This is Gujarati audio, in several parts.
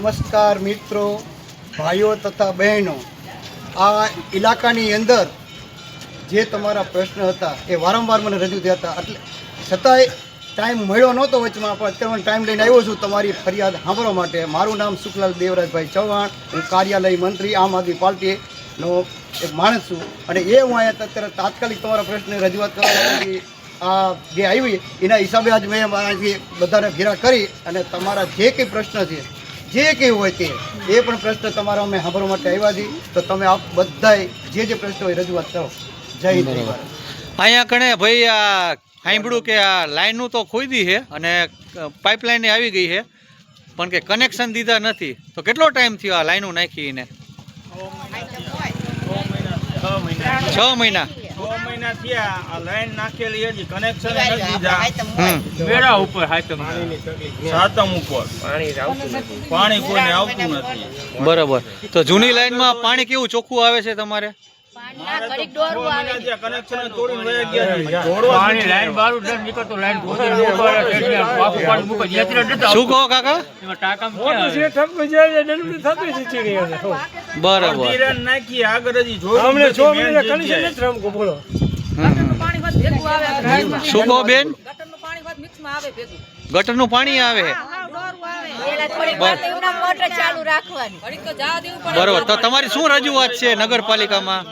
નમસ્કાર મિત્રો, ભાઈઓ તથા બહેનો. આ ઇલાકાની અંદર જે તમારા પ્રશ્ન હતા, એ વારંવાર મને રજૂ થયા હતા. એટલે છતાંય ટાઈમ મળ્યો નહોતો વચમાં, પણ અત્યારે હું ટાઈમ લઈને આવ્યો છું તમારી ફરિયાદ સાંભળવા માટે. મારું નામ સુખલાલ દેવરાજભાઈ ચૌહાણ, હું કાર્યાલય મંત્રી આમ આદમી પાર્ટીનો એક માણસ છું. અને એ હું અહીંયા અત્યારે તાત્કાલિક તમારા પ્રશ્ન રજૂઆત કરવા આ જે આવી, એના હિસાબે આજ મેં મારાથી બધાને ભેરા કરી અને તમારા જે કંઈ પ્રશ્ન છે જે કંઈ હોય તે એ પણ પ્રશ્ન તમારા અમે સાંભળવા માટે આવ્યા છીએ. તો તમે આપ બધાય જે જે પ્રશ્ન હોય રજૂઆત કરો. જય હિન્દ અહીંયા કણે ભાઈ આ સાંભળ્યું કે આ લાઈનનું તો ખોદી છે અને પાઇપલાઇન આવી ગઈ છે પણ કે કનેક્શન દીધા નથી. તો કેટલો ટાઈમ થયો આ લાઈનો નાખીને? છ મહિના. મહિના થયા આ લાઈન નાખેલી હજી કનેક્શન નથી વેરા ઉપર હાથમ સાતમ ઉપર. પાણી કોઈને આવતું નથી. બરાબર. તો જૂની લાઈનમાં પાણી કેવું ચોખ્ખું આવે છે તમારે? શું કહો કાકા? બરાબર. નાખી આગળ હજી જોયું જ નથી કન્ડિશન જગ્યાએ. હમ, હમ. શું કહો બેન? ગટરનું પાણી આવે બરોબર. તો તમારી શું રજૂઆત છે નગરપાલિકામાં?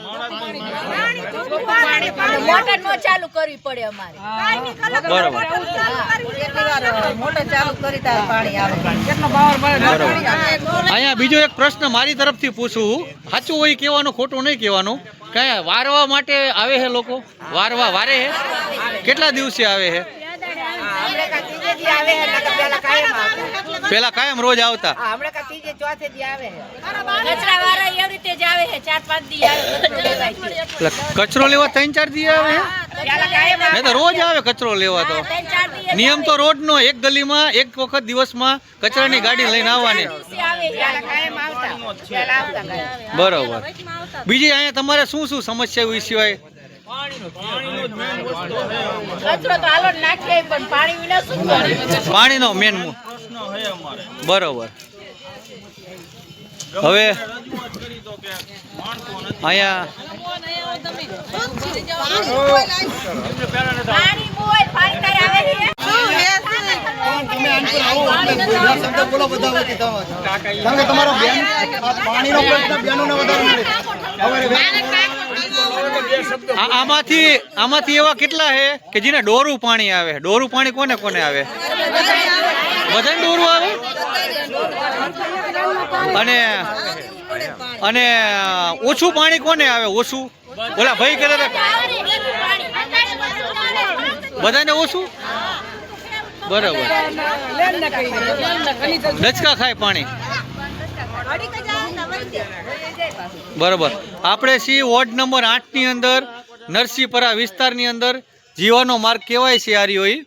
મોટર નો ચાલુ કરવી પડે અમારે. બરોબર. મોટર ચાલુ કરી તાર પાણી આવે. બરોબર. અહીંયા બીજો એક પ્રશ્ન મારી તરફથી પૂછું. સાચું હોય કહેવાનું ખોટું નહીં કહેવાનું. કયા વારવા માટે આવે છે લોકો? વારવા વારે હે કેટલા દિવસે આવે છે? પેલા કાયમ રોજ આવતા. કચરો લેવા ત્રણ ચાર દી આવે નહીં તો રોજ આવે કચરો લેવા તો. નિયમ તો રોજનો, એક ગલીમાં, એક વખત દિવસમાં કચરાની ગાડી લઈને આવવાની. બરોબર. બીજી અહીંયા તમારે શું શું સમસ્યા હોય સિવાય? પાણીનો મેન બરોબર. હવે રજૂઆત કરી તો કે માણસો નથી. અહીંયા તમારો પાણીનો પ્રશ્ન બેનોને વધારે આમાંથી આમાંથી એવા કેટલા છે કે જેને ડોરું પાણી આવે? ડોરું પાણી કોને કોને આવે? બધાને ડોરું આવે? અને અને ઓછું પાણી કોને આવે? ઓછું? બોલા ભાઈ કહેતા બધાને ઓછું? બરાબર. ડચકા ખાય પાણી. બરાબર. આપણે છીએ વોર્ડ નંબર આઠની અંદર નરસિંહપરા વિસ્તારની અંદર. જીવાનો માર્ગ કહેવાય છે આ રહ્યો ઈ